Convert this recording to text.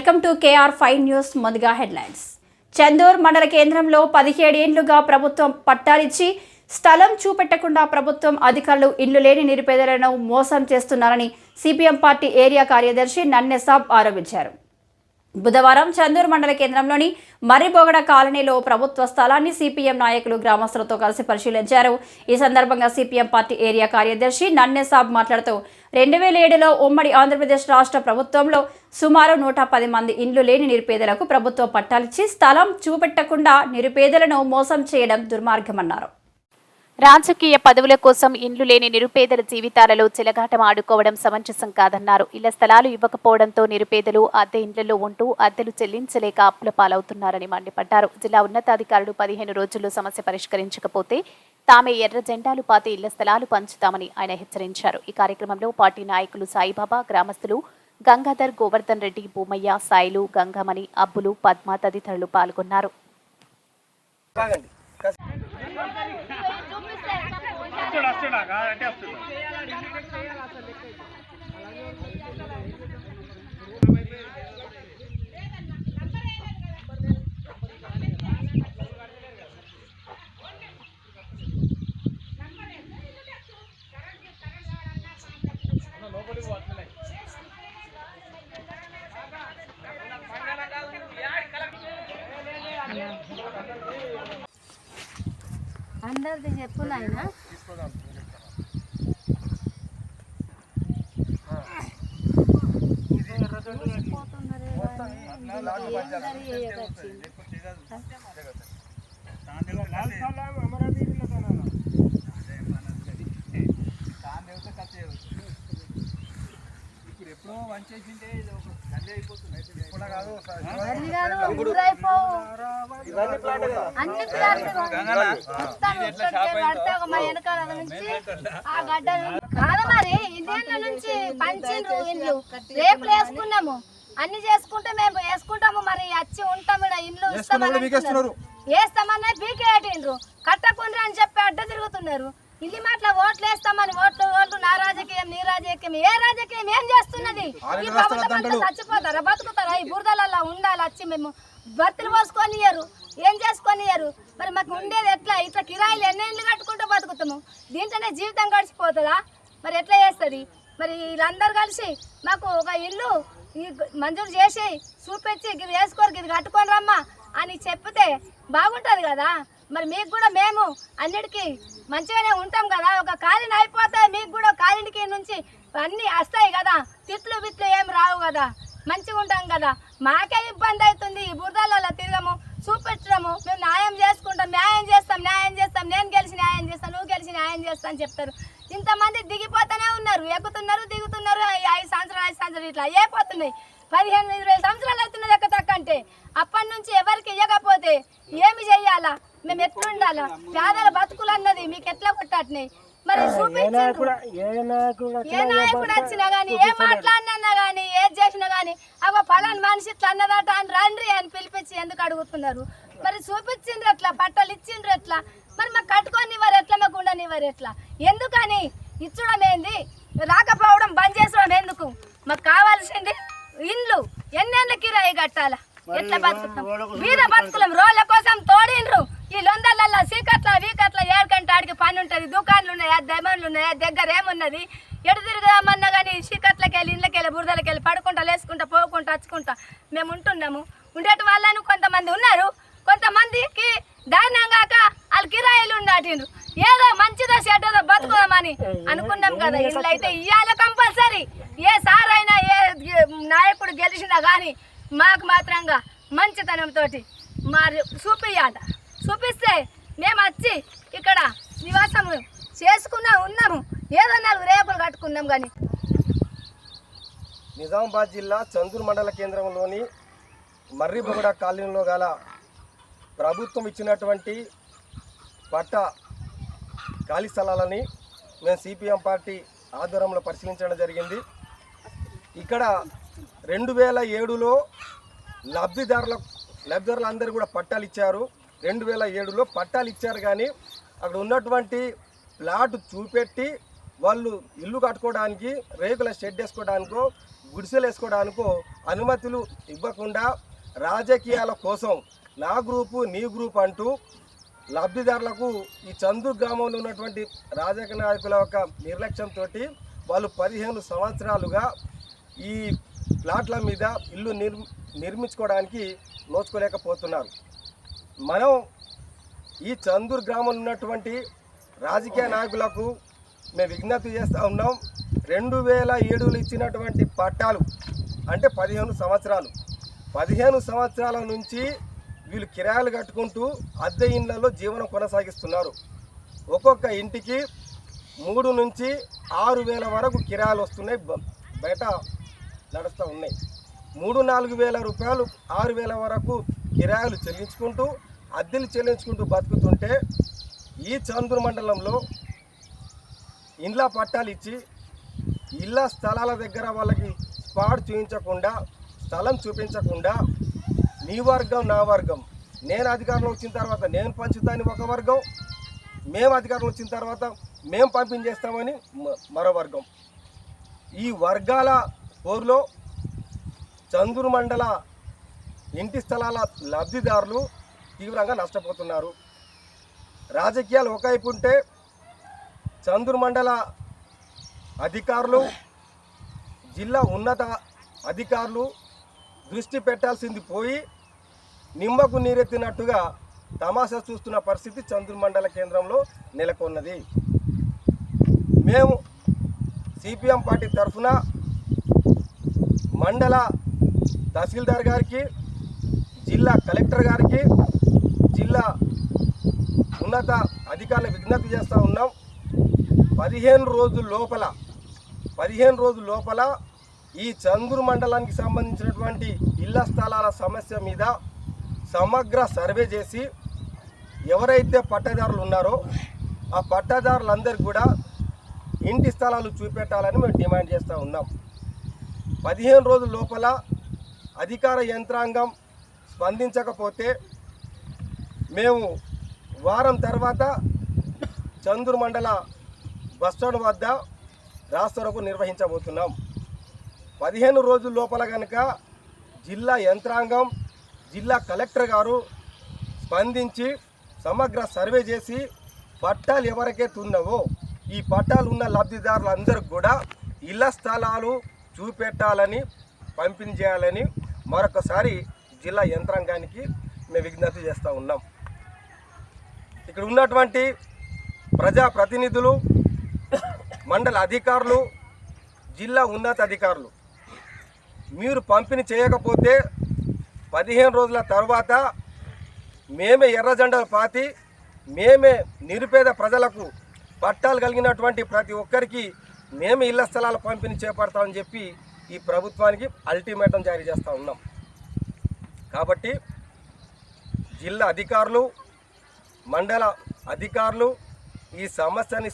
Welcome to KR five news ముందుగా headlines. Chandur మండల కేంద్రంలో పదిహేడేండ్లుగా ప్రభుత్వం పట్టాలిచ్చి స్థలం చూపెట్టకుండా ప్రభుత్వం అధికారులు ఇల్లు లేని నిరుపేదలను మోసం చేస్తున్నారని సిపిఎం పార్టీ ఏరియా కార్యదర్శి నన్నెసాబ్ ఆరోపించారు. బుధవారం చందూర్ మండల కేంద్రంలోని మర్రిబోగడ కాలనీలో ప్రభుత్వ స్థలాన్ని సిపిఎం నాయకులు గ్రామస్తులతో కలిసి పరిశీలించారు. ఈ సందర్భంగా సిపిఎం పార్టీ ఏరియా కార్యదర్శి నన్నెసాబ్ మాట్లాడుతూ రెండు వేల ఏడులో ఉమ్మడి ఆంధ్రప్రదేశ్ రాష్ట్ర ప్రభుత్వంలో సుమారు నూట పది మంది ఇండ్లు లేని నిరుపేదలకు ప్రభుత్వం పట్టాలిచ్చి స్థలం చూపెట్టకుండా నిరుపేదలను మోసం చేయడం దుర్మార్గమన్నారు. రాజకీయ పదవుల కోసం ఇండ్లు లేని నిరుపేదల జీవితాలలో చిలగాటం ఆడుకోవడం సమంజసం కాదన్నారు. ఇళ్ళ స్థలాలు ఇవ్వకపోవడంతో నిరుపేదలు అద్దె ఇండ్లలో ఉంటూ అద్దెలు చెల్లించలేక అప్పుల పాలవుతున్నారని మండిపడ్డారు. జిల్లా ఉన్నతాధికారులు పదిహేను రోజుల్లో సమస్య పరిష్కరించకపోతే తామే ఎర్ర జెండాలు పాతి ఇళ్ళ స్థలాలు పంచుతామని ఆయన హెచ్చరించారు. ఈ కార్యక్రమంలో పార్టీ నాయకులు సాయిబాబా గ్రామస్తులు గంగాధర్ గోవర్ధన్ రెడ్డి భూమయ్య సాయిలు గంగమణి అబ్బులు పద్మ తదితరులు పాల్గొన్నారు. అంటే అందరిది చెప్పు నాయన. ఇప్పుడు ఎప్పుడో వంచేసిందే ఇది ఒక గల్లే అయిపోతుంది. అన్ని ప్లాట్లు మా వెనకాల నుంచి ఆ గడ్డలు కాదు మరి ఇదేళ్ళ నుంచి పంచిండ్రు రేపులు వేసుకున్నాము. అన్ని చేసుకుంటే మేము వేసుకుంటాము మరి వచ్చి ఉంటాము ఇస్తామని అంటున్నారు. వేస్తామన్నా బీకేటిండ్రు కట్టకుండ్రి అని చెప్పి అడ్డ తిరుగుతున్నారు. ఇల్లు మాటల ఓట్లు వేస్తామని ఓట్లు ఓట్లు నా రాజకీయం నీ రాజకీయం ఏ రాజకీయం ఏం చేస్తున్నది? ఈ ప్రభుత్వం చచ్చిపోతారా? బతుకుతారా? ఈ బురదలలో ఉండాలి వచ్చి మేము బతులు పోసుకొని ఇయ్యరు ఏం చేసుకొని ఇయ్యరు మరి మాకు ఉండేది ఎట్లా? ఇట్లా కిరాయిలు ఎన్ని ఇల్లు కట్టుకుంటూ బతుకుతాము? దీంట్లోనే జీవితం గడిచిపోతుందా? మరి ఎట్లా చేస్తుంది? మరి వీళ్ళందరూ కలిసి మాకు ఒక ఇల్లు ఈ మంజూరు చేసి చూపించి ఇది వేసుకోరు ఇది కట్టుకొని రమ్మా అని చెప్తే బాగుంటుంది కదా? మరి మీకు కూడా మేము అన్నిటికీ మంచిగానే ఉంటాం కదా. ఒక కాలిని అయిపోతే మీకు కూడా కాలినికి నుంచి అన్నీ వస్తాయి కదా. తిట్లు బిట్లు ఏం రావు కదా. మంచిగా ఉంటాం కదా. మాకే ఇబ్బంది అవుతుంది. ఈ బురదలలో తిరగము చూపించడము మేము న్యాయం చేసుకుంటాం. న్యాయం చేస్తాం న్యాయం చేస్తాం. నేను గెలిచి న్యాయం చేస్తాను నువ్వు గెలిచి న్యాయం చేస్తాను అని చెప్తారు. ఇంతమంది దిగిపోతూనే ఉన్నారు. ఎక్కుతున్నారు దిగుతున్నారు. ఐదు సంవత్సరాలు ఐదు సంవత్సరాలు ఇట్లా అయిపోతున్నాయి పదిహేను ఇరవై సంవత్సరాలు అవుతున్నది ఎక్క తక్క అప్పటి నుంచి ఎవరికి ఇవ్వకపోతే ఏమి చెయ్యాలా? మేము ఎట్లుండాలా పేదల బతుకులు అన్నది మీకు ఎట్లా కొట్టట్నాయి మరి చూపించారు ఏ నాయకుడు వచ్చినా గానీ ఏ మాట్లాడినా గానీ ఏది చేసినా గానీ అవ పలాని మనిషి ఇట్లా అన్నదట అని రండి అని పిలిపించి ఎందుకు అడుగుతున్నారు? మరి చూపించిండ్రు ఎట్లా? బట్టలు ఇచ్చిండ్రు ఎట్లా? మరి మాకు కట్టుకొని వారు ఎట్లా? మాకు ఉండనివ్వరు ఎట్లా? ఎందుకని? ఇచ్చడం ఏంది? రాకపోవడం బంద్ చేసడం ఎందుకు? మాకు కావాల్సింది ఇండ్లు. ఎన్నెండ్ల కిరాయి కట్టాలా? ఎట్లా బతుకుతాం? వీర బతుకులం రోళ్ళ కోసం తోడిండ్రు. ఈ లొందలల్లో సీకట్ల వీకట్ల ఏడుకంటే ఆడికి పని ఉంటుంది. దుకాన్లు ఉన్నాయా దెమన్లు ఉన్నాయా దగ్గర ఏమున్నది? ఎడు తిరుగుదామన్నా కానీ చీకట్లకి వెళ్ళి ఇళ్ళకి వెళ్ళి బురదలకి వెళ్ళి పడుకుంటా లేసుకుంటా పోకుంటా వచ్చుకుంటా మేము ఉంటున్నాము. ఉండేటి వాళ్ళని కొంతమంది ఉన్నారు. కొంతమందికి దారుణం కాక వాళ్ళు కిరాయిలు ఉండాటిండ్రు. ఏదో మంచిదో చెడ్డదో బతుకుదామని అనుకున్నాం కదా. ఇల్లు అయితే ఇయ్యాల కంపల్సరీ. ఏ సార్ అయినా ఏ నాయకుడు గెలిచినా కానీ మాకు మాత్రంగా మంచితనంతో మరి చూపియ్యాట చూపిస్తే మేము వచ్చి ఇక్కడ నివాసం చేసుకున్నా ఉన్నాము. ఏదో నాలుగు రేపులు కట్టుకున్నాం కానీ నిజామాబాద్ జిల్లా చందూరు మండల కేంద్రంలోని మర్రిబొగడ కాలనీలో గల ప్రభుత్వం ఇచ్చినటువంటి పట్ట ఖాళీ స్థలాలని మేము సిపిఎం పార్టీ ఆధ్వర్యంలో పరిశీలించడం జరిగింది. ఇక్కడ రెండు వేల ఏడులో లబ్ధిదారుల లబ్ధిదారులందరూ కూడా పట్టాలు ఇచ్చారు. రెండు వేల ఏడులో పట్టాలు ఇచ్చారు కానీ అక్కడ ఉన్నటువంటి ప్లాట్ చూపెట్టి వాళ్ళు ఇల్లు కట్టుకోవడానికి రేకుల షెడ్ వేసుకోవడానికో గుడిసెలు వేసుకోవడానికో అనుమతులు ఇవ్వకుండా రాజకీయాల కోసం నా గ్రూపు నీ గ్రూప్ అంటూ లబ్ధిదారులకు ఈ చందు గ్రామంలో ఉన్నటువంటి రాజకీయ నాయకుల యొక్క నిర్లక్ష్యంతో వాళ్ళు పదిహేను సంవత్సరాలుగా ఈ ప్లాట్ల మీద ఇల్లు నిర్ నిర్మించుకోవడానికి నోచుకోలేకపోతున్నారు. మనం ఈ చందూరు గ్రామంలో ఉన్నటువంటి రాజకీయ నాయకులకు మేము విజ్ఞప్తి చేస్తూ ఉన్నాం. రెండు వేల ఏడులో ఇచ్చినటువంటి పట్టాలు అంటే పదిహేను సంవత్సరాలు. పదిహేను సంవత్సరాల నుంచి వీళ్ళు కిరాయిలు కట్టుకుంటూ అద్దె ఇళ్ళలో జీవనం కొనసాగిస్తున్నారు. ఒక్కొక్క ఇంటికి మూడు నుంచి ఆరు వేల వరకు కిరాయిలు వస్తున్నాయి. బ- బయట నడుస్తూ ఉన్నాయి. మూడు నాలుగు వేల రూపాయలు ఆరు వేల వరకు కిరాయిలు చెల్లించుకుంటూ అద్దెలు చెల్లించుకుంటూ బతుకుతుంటే ఈ చందూరు మండలంలో ఇండ్ల పట్టాలు ఇచ్చి ఇళ్ళ స్థలాల దగ్గర వాళ్ళకి స్పాట్ చూపించకుండా స్థలం చూపించకుండా నీ వర్గం నా వర్గం. నేను అధికారంలో వచ్చిన తర్వాత నేను పంచుతాను ఒక వర్గం మేము అధికారంలో వచ్చిన తర్వాత మేము పంపించేస్తామని మ- మరో వర్గం. ఈ వర్గాల పోరులో చంద్రుమండల ఇంటి స్థలాల లబ్ధిదారులు తీవ్రంగా నష్టపోతున్నారు. రాజకీయాలు ఒకవైపు ఉంటే చందూరు మండల అధికారులు జిల్లా ఉన్నత అధికారులు దృష్టి పెట్టాల్సింది పోయి నిమ్మకు నీరెత్తినట్టుగా తమాషా చూస్తున్న పరిస్థితి చంద్రు మండల కేంద్రంలో నెలకొన్నది. మేము సిపిఎం పార్టీ తరఫున మండల తహసీల్దార్ గారికి జిల్లా కలెక్టర్ గారికి ఉన్నత అధికారులకు విజ్ఞప్తి చేస్తూ ఉన్నాం. పదిహేను రోజుల లోపల పదిహేను రోజుల లోపల ఈ చందూరు మండలానికి సంబంధించినటువంటి ఇళ్ళ స్థలాల సమస్య మీద సమగ్ర సర్వే చేసి ఎవరైతే పట్టదారులు ఉన్నారో ఆ పట్టదారులందరికీ కూడా ఇంటి స్థలాలు చూపెట్టాలని మేము డిమాండ్ చేస్తూ ఉన్నాం. పదిహేను రోజుల లోపల అధికార యంత్రాంగం స్పందించకపోతే మేము వారం తర్వాత చందూరు మండల బస్టాండ్ వద్ద రాస్తరకు నిర్వహించబోతున్నాం. పదిహేను రోజుల లోపల కనుక జిల్లా యంత్రాంగం జిల్లా కలెక్టర్ గారు స్పందించి సమగ్ర సర్వే చేసి పట్టాలు ఎవరికైతే ఉన్నావో ఈ పట్టాలు ఉన్న లబ్ధిదారులందరికీ కూడా ఇళ్ళ స్థలాలు చూపెట్టాలని పంపిణీ చేయాలని మరొకసారి జిల్లా యంత్రాంగానికి మేము విజ్ఞప్తి చేస్తూ ఉన్నాం. ఇక్కడ ఉన్నటువంటి ప్రజా ప్రతినిధులు మండల అధికారులు జిల్లా ఉన్నత అధికారులు మీరు పంపిణీ చేయకపోతే పదిహేను రోజుల తర్వాత మేమే ఎర్ర జెండాలు పాతి మేమే నిరుపేద ప్రజలకు పట్టాలు కలిగినటువంటి ప్రతి ఒక్కరికి మేమే ఇళ్ళ స్థలాల పంపిణీ చేపడతామని చెప్పి ఈ ప్రభుత్వానికి అల్టిమేటం జారీ చేస్తూ ఉన్నాం. కాబట్టి జిల్లా అధికారులు మండల అధికారులు ఈ సమస్యని